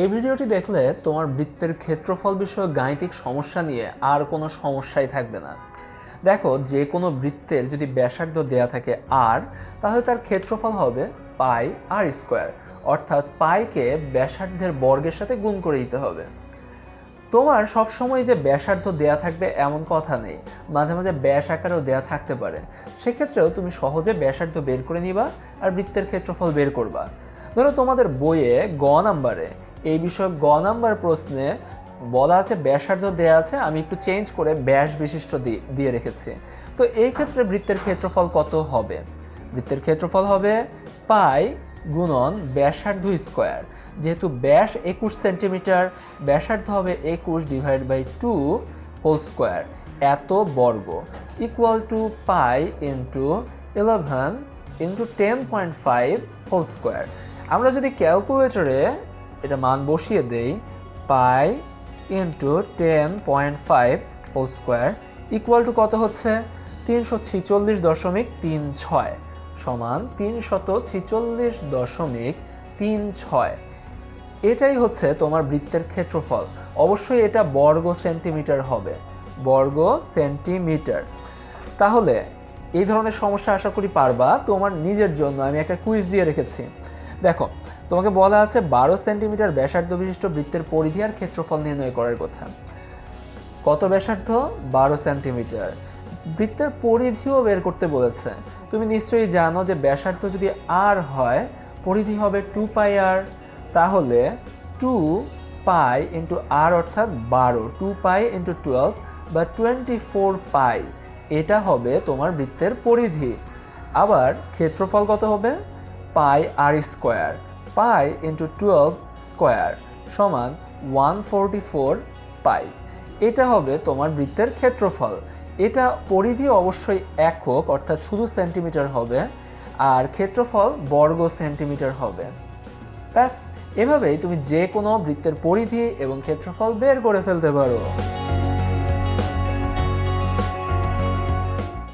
এই ভিডিওটি দেখলে তোমার বৃত্তের ক্ষেত্রফল বিষয়ক গাণিতিক সমস্যা নিয়ে আর কোনো সমস্যাই থাকবে না। দেখো, যে কোনো বৃত্তের যদি ব্যাসার্ধ দেয়া থাকে আর তাহলে তার ক্ষেত্রফল হবে পাই আর স্কোয়ার। অর্থাৎ পাইকে ব্যাসার্ধের বর্গের সাথে গুণ করে দিতে হবে। তোমার সব সময় যে ব্যাসার্ধ দেয়া থাকবে এমন কথা নেই। মাঝে মাঝে ব্যাস আকারেও দেয়া থাকতে পারে। সেক্ষেত্রেও তুমি সহজে ব্যাসার্ধ বের করে নিবা আর বৃত্তের ক্ষেত্রফল বের করবা। ধরো তোমাদের বইয়ে গ নাম্বারে এই বিষয়ে গ নাম্বার প্রশ্নে বলা আছে, ব্যাসার্ধ দেয়া আছে, আমি একটু চেঞ্জ করে ব্যাস বিশিষ্ট দিয়ে রেখেছি। তো এই ক্ষেত্রে বৃত্তের ক্ষেত্রফল কত হবে? বৃত্তের ক্ষেত্রফল হবে পাই গুণন ব্যাসার্ধ স্কোয়ার। যেহেতু ব্যাস একুশ সেন্টিমিটার, ব্যাসার্ধ হবে একুশ divide by two whole square এত বর্গ। Equal to pi into eleven into ten point five whole square আমরা যদি ক্যালকুলেটরে এটা মান বসিয়ে দেই pi into ten point five whole square equal to কত হচ্ছে? তিনশো ছিচল্লিশ দশমিক তিন ছয় সমান তিনশত ছিচল্লিশ দশমিক তিন ছয়। এটাই হচ্ছে তোমার বৃত্তের ক্ষেত্রফল। অবশ্যই এটা বর্গ সেন্টিমিটার হবে। বর্গ সেন্টিমিটার। তাহলে এই ধরনের সমস্যা আশা করি পারবা। তোমার নিজের জন্য আমি একটা কুইজ দিয়ে রেখেছি। দেখো তোমাকে বলা আছে বারো সেন্টিমিটার ব্যাসার্ধ বিশিষ্ট বৃত্তের পরিধি আর ক্ষেত্রফল নির্ণয় করার কথা। কত ব্যাসার্ধ? বারো সেন্টিমিটার। বৃত্তের পরিধিও বের করতে বলেছে। তুমি নিশ্চয়ই জানো যে ব্যাসার্ধ যদি আর হয়, পরিধি হবে টু পাই আর তাহলে টু পাই ইন্টু আর অর্থাৎ বারো টু পাই ইন্টু টুয়েলভ বা টোয়েন্টি ফোর পাই এটা হবে তোমার বৃত্তের পরিধি। আবার ক্ষেত্রফল কত হবে? Pi r square pi into twelve square সমান ওয়ান ফোরটি ফোর পাই এটা হবে তোমার বৃত্তের ক্ষেত্রফল। এটা পরিধি অবশ্যই একক, অর্থাৎ শুধু সেন্টিমিটার হবে, আর ক্ষেত্রফল বর্গ সেন্টিমিটার হবে। ব্যাস, এভাবেই তুমি যে কোনো বৃত্তের পরিধি এবং ক্ষেত্রফল বের করে ফেলতে পারো।